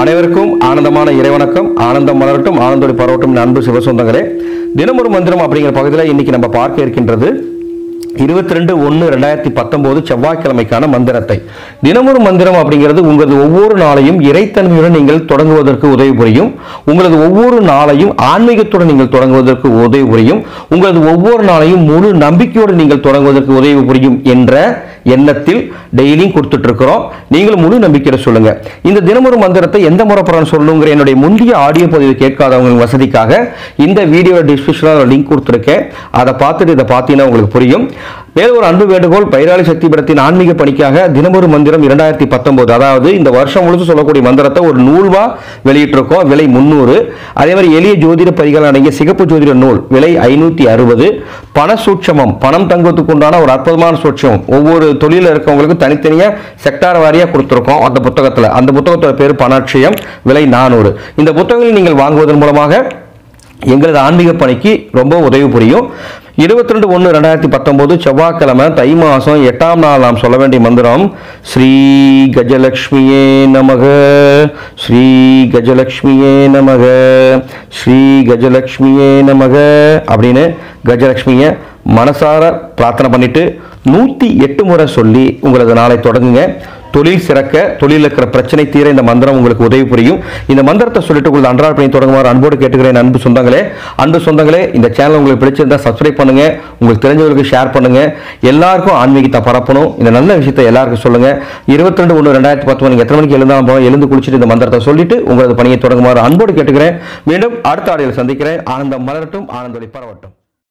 அனைவருக்கும் ஆனந்தமான இறைவணக்கம். ஆனந்தம் மலரட்டும் ஆனந்தோடு பரவட்டும். அன்பு சிவசொந்தங்களே தினமொரு மந்திரம் அப்படிங்கிற பகுதியில் இன்னைக்கு நம்ம பார்க்க இருக்கின்றது. இருபத்தி ரெண்டு ஒன்று ரெண்டாயிரத்தி பத்தொம்போது செவ்வாய்க்கிழமைக்கான மந்திரத்தை. தினமொரு மந்திரம் அப்படிங்கிறது உங்களது ஒவ்வொரு நாளையும் இறைத்தன்மையுடன் நீங்கள் தொடங்குவதற்கு உதவி புரியும். உங்களது ஒவ்வொரு நாளையும் ஆன்மீகத்துடன் நீங்கள் தொடங்குவதற்கு உதவி புரியும். உங்களது ஒவ்வொரு நாளையும் முழு நம்பிக்கையோடு நீங்கள் தொடங்குவதற்கு உதவி புரியும் என்ற எண்ணத்தில் டெய்லியும் கொடுத்துட்டு இருக்கிறோம் நீங்களும் முழு நம்பிக்கையில் சொல்லுங்க. இந்த தினமொரு மந்திரத்தை எந்த முறைப்படம் சொல்லணுங்கிற என்னுடைய முந்தைய ஆடியோ பதிவு கேட்காதவங்க வசதிக்காக இந்த வீடியோ டிஸ்கிரிப்ஷனில் லிங்க் கொடுத்துருக்கேன். அதை பார்த்துட்டு இதை பார்த்தீங்கன்னா உங்களுக்கு புரியும். மேலும் ஒரு அன்பு வேண்டுகோள் பைராளி சக்தி படத்தின் ஆன்மீக பணிக்காக தினமொரு மந்திரம் இரண்டாயிரத்தி பத்தொன்பது அதாவது இந்த வருஷம் முழுசும் சொல்லக்கூடிய மந்திரத்தை ஒரு நூல்வா வெளியிட்டிருக்கோம் விலை முந்நூறு அதே மாதிரி எளிய ஜோதிட பரிகள் அடங்கிய சிகப்பு ஜோதிட நூல் விலை ஐநூற்றி அறுபது. பண சூட்சமம் பணம் தங்குவதுக்கு உண்டான ஒரு அற்புதமான சூட்சமம். ஒவ்வொரு தொழிலில் இருக்கவங்களுக்கு தனித்தனியாக செக்டார் வாரியாக கொடுத்துருக்கோம் அந்த புத்தகத்தில். அந்த புத்தகத்தோட பேர் பணாட்சியம் விலை நானூறு. இந்த புத்தகங்களை நீங்கள் வாங்குவதன் மூலமாக எங்களது ஆன்மீக பணிக்கு ரொம்ப உதவி புரியும். இருபத்தி ரெண்டு ஒன்று ரெண்டாயிரத்தி பத்தொம்போது செவ்வாய்க்கிழமை தை மாதம் எட்டாம் நாள் நாம் சொல்ல வேண்டிய மந்திரம் ஸ்ரீ கஜலக்ஷ்மியே நமக ஸ்ரீ கஜலக்ஷ்மியே நமக ஸ்ரீ கஜலக்ஷ்மியே நமக அப்படின்னு கஜலக்ஷ்மியை மனசார பிரார்த்தனை பண்ணிட்டு நூற்றி எட்டு முறை சொல்லி உங்களது நாளை தொடங்குங்க. தொழில் சிறக்க தொழில் இருக்கிற பிரச்சனை தீர இந்த மந்திரம் உங்களுக்கு உதவி புரியும். இந்த மந்திரத்தை சொல்லிட்டு உங்களுக்கு அன்றாட பணி தொடங்குமாறு அன்போடு கேட்டுக்கிறேன் அன்பு சொந்தங்களே. அன்பு சொந்தங்களே இந்த சேனல் உங்களுக்கு பிடிச்சிருந்தா சப்ஸ்கிரைப் பண்ணுங்க உங்களுக்கு தெரிஞ்சவங்களுக்கு ஷேர் பண்ணுங்க. எல்லாருக்கும் ஆன்மீகத்தை பரப்பணும். இந்த நல்ல விஷயத்தை எல்லாருக்கும் சொல்லுங்க. இருபத்தி ரெண்டு ஒன்று ரெண்டாயிரத்தி பத்து மணிக்கு எத்தனை மணிக்கு எழுந்தாலும் போகணும் எழுந்து குளிச்சுட்டு இந்த மந்திரத்தை சொல்லிட்டு உங்களது பணியை தொடங்குமாறு அன்போடு கேட்டுக்கிறேன். மீண்டும் அடுத்த ஆடியில் சந்திக்கிறேன். ஆனந்தம் மலரட்டும் ஆனந்தொலி பரவட்டும்.